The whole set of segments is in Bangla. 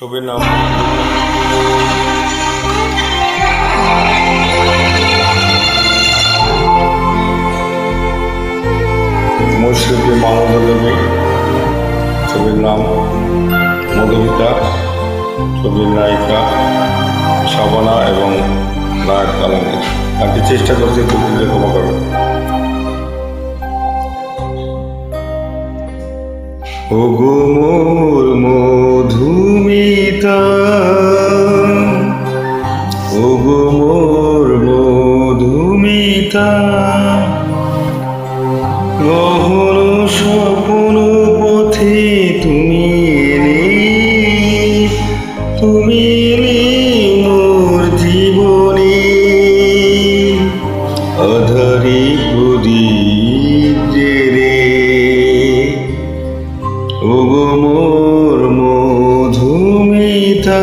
ছবির নাম? মুশরিফি মাহমুদুল নবী ছবির নাম মধুমিতা, ছবির নায়িকা শাবানা এবং নায়ক আলমগীর গানটি চেষ্টা করছি ত্রুটিতে ক্ষমা করবেন ওগো ওগো মোর মধুমিতা।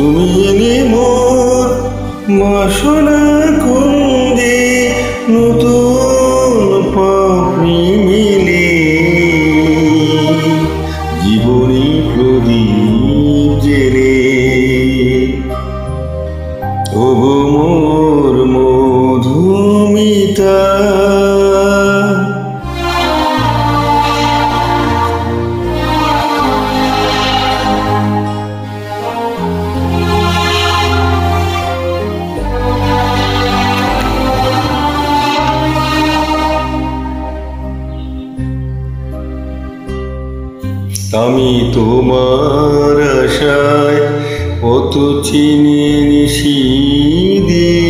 তুমি এলে মোর মাসনা কুন্দে নতুন পাপড়ি মিলে। জীবনী প্রদীপ জেলে। ওগো মোর মধুমিতা আমি তোমার আশায় কত চিনি নিশি তোমার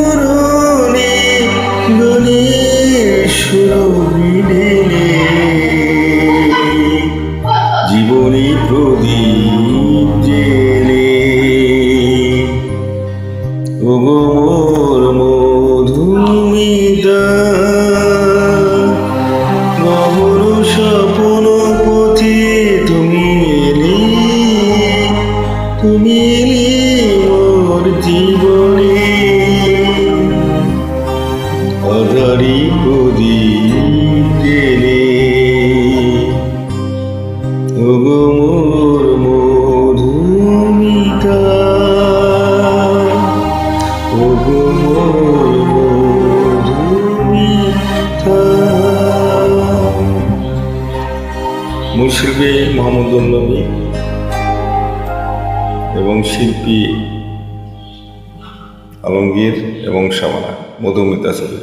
ওগো মোর মোর মধুমিতা মোহাম্মদুল নবী এবং শিল্পী আলমগীর এবং শাবানা মধুমিতা ছবি।